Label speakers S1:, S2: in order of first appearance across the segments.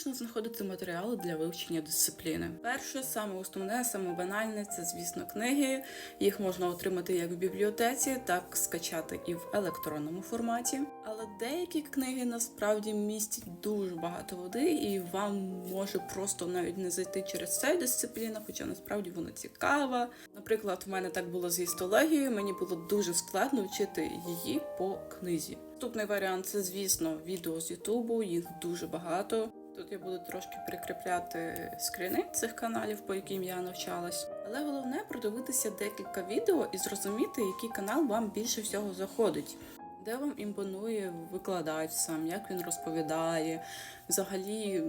S1: можна знаходити матеріали для вивчення дисципліни. Перше, саме основне, саме банальне це, звісно, книги. Їх можна отримати як в бібліотеці, так скачати і в електронному форматі. Але деякі книги насправді містять дуже багато води, і вам може просто навіть не зайти через цю дисципліну, хоча насправді вона цікава. Наприклад, в мене так було з істологією. Мені було дуже складно вчити її по книзі. Наступний варіант це, звісно, відео з Ютубу. Їх дуже багато. Тут я буду трошки прикріпляти скріни цих каналів, по яким я навчалась. Але головне продивитися декілька відео і зрозуміти, який канал вам більше всього заходить. Де вам імпонує викладач сам, як він розповідає, взагалі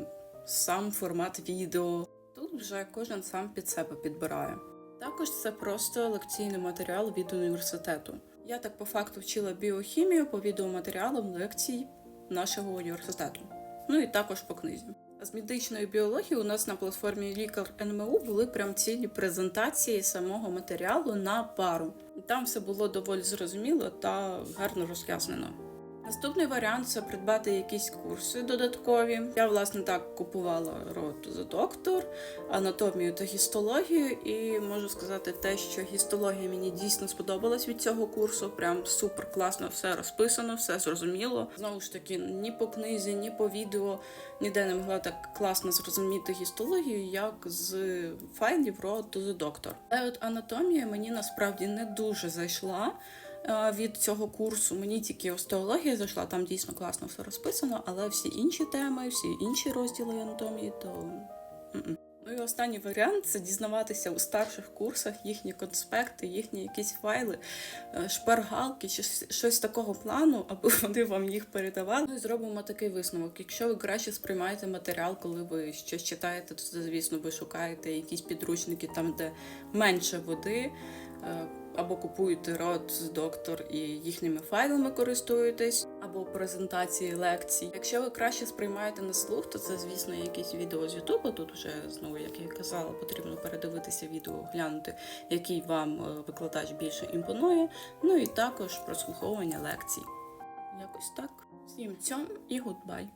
S1: сам формат відео. Тут вже кожен сам під себе підбирає. Також це просто лекційний матеріал від університету. Я так по факту вчила біохімію по відеоматеріалам лекцій нашого університету. Ну і також по книзі. З медичної біології у нас на платформі Лікар НМУ були прям цілі презентації самого матеріалу на пару. Там все було доволі зрозуміло та гарно роз'яснено. Наступний варіант це придбати якісь курси додаткові. Я власне так купувала рот за доктор, анатомію та гістологію, і можу сказати те, що гістологія мені дійсно сподобалась від цього курсу. Прям супер класно все розписано, все зрозуміло. Знову ж таки, ні по книзі, ні по відео ніде не могла так класно зрозуміти гістологію, як з файлів рот за доктор. Але от анатомія мені насправді не дуже зайшла від цього курсу. Мені тільки остеологія зайшла, там дійсно класно все розписано, але всі інші теми, всі інші розділи анатомії, то. Ну і останній варіант це дізнаватися у старших курсах їхні конспекти, їхні якісь файли, е, шпаргалки, щось, щось такого плану, аби вони вам їх передавали. Ну і зробимо такий висновок. Якщо ви краще сприймаєте матеріал, коли ви щось читаєте, то звісно, ви шукаєте якісь підручники там, де менше води. Або купуєте рот з доктор і їхніми файлами користуєтесь, або презентації лекцій. Якщо ви краще сприймаєте на слух, то це, звісно, якісь відео з Ютубу. Тут вже знову, як я казала, потрібно передивитися відео, глянути, який вам е, викладач більше імпонує. Ну і також прослуховування лекцій. Якось так. Всім цьом і гудбай.